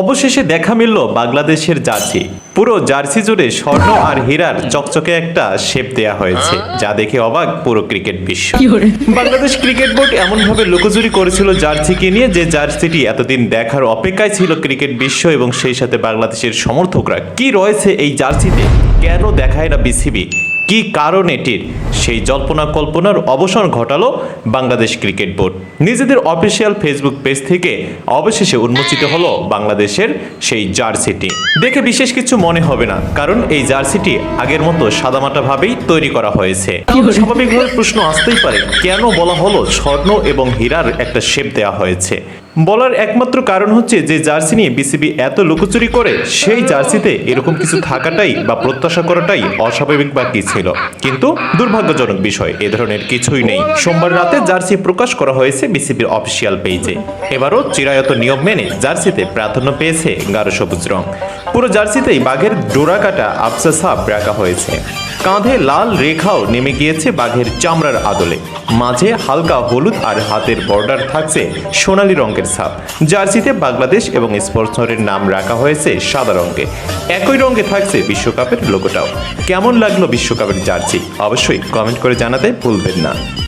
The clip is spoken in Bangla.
অবশেষে দেখা মিলল বাংলাদেশের জার্সি। পুরো জার্সি জুড়ে স্বর্ণ আর হীরার চকচকে একটা শেপ দেয়া হয়েছে যা দেখে অবাক পুরো ক্রিকেট বিশ্ব। বাংলাদেশ ক্রিকেট বোর্ড এমনভাবে লুকোচুরি করেছিল জার্সিকে নিয়ে যে জার্সিটি এতদিন দেখার অপেক্ষায় ছিল ক্রিকেট বিশ্ব এবং সেই সাথে বাংলাদেশের সমর্থকরা। কি রয়েছে এই জার্সিতে? কেন দেখায় না বিসিবি? কি কারণ এটির? সেই জল্পনা কল্পনার অবসান ঘটালো বাংলাদেশ ক্রিকেট বোর্ড। নিজেদের অফিসিয়াল ফেসবুক পেজ থেকে অবশেষে উন্মোচিত হলো বাংলাদেশের সেই জার্সিটি দেখে বিশেষ কিছু মনে হবে না কারণ এই জার্সিটি আগের মতো সাদামাটা ভাবেই তৈরি করা হয়েছে। স্বাভাবিকভাবে প্রশ্ন আসতেই পারে কেন বলা হলো স্বর্ণ এবং হীরার একটা শেপ দেওয়া হয়েছে? বলার একমাত্র কারণ হচ্ছে যে জার্সি নিয়ে বিসিবি এত লুকোচুরি করে, সেই জার্সিতে এরকম কিছু থাকাটাই বা প্রত্যাশা করাটাই অস্বাভাবিক বা কি ছিল। কিন্তু দুর্ভাগ্যজনক বিষয়, এ ধরনের কিছুই নেই। সোমবার রাতে জার্সি প্রকাশ করা হয়েছে বিসিবির অফিসিয়াল পেজে। এবারও চিরায়ত নিয়ম মেনে জার্সিতে প্রাধান্য পেয়েছে গাঢ় সবুজ রং। পুরো জার্সিতেই বাঘের ডোরা কাটা আফসা সাপ রাখা হয়েছে। কাঁধে লাল রেখাও নেমে গিয়েছে বাঘের চামড়ার আদলে। মাঝে হালকা হলুদ আর হাতের বর্ডার থাকছে সোনালি রঙের ছাপ। জার্সিতে বাংলাদেশ এবং স্পন্সরের নাম রাখা হয়েছে সাদা রঙে। একই রঙে থাকছে বিশ্বকাপের লোগোটাও। কেমন লাগল বিশ্বকাপের জার্সি? অবশ্যই কমেন্ট করে জানাতে ভুলবেন না।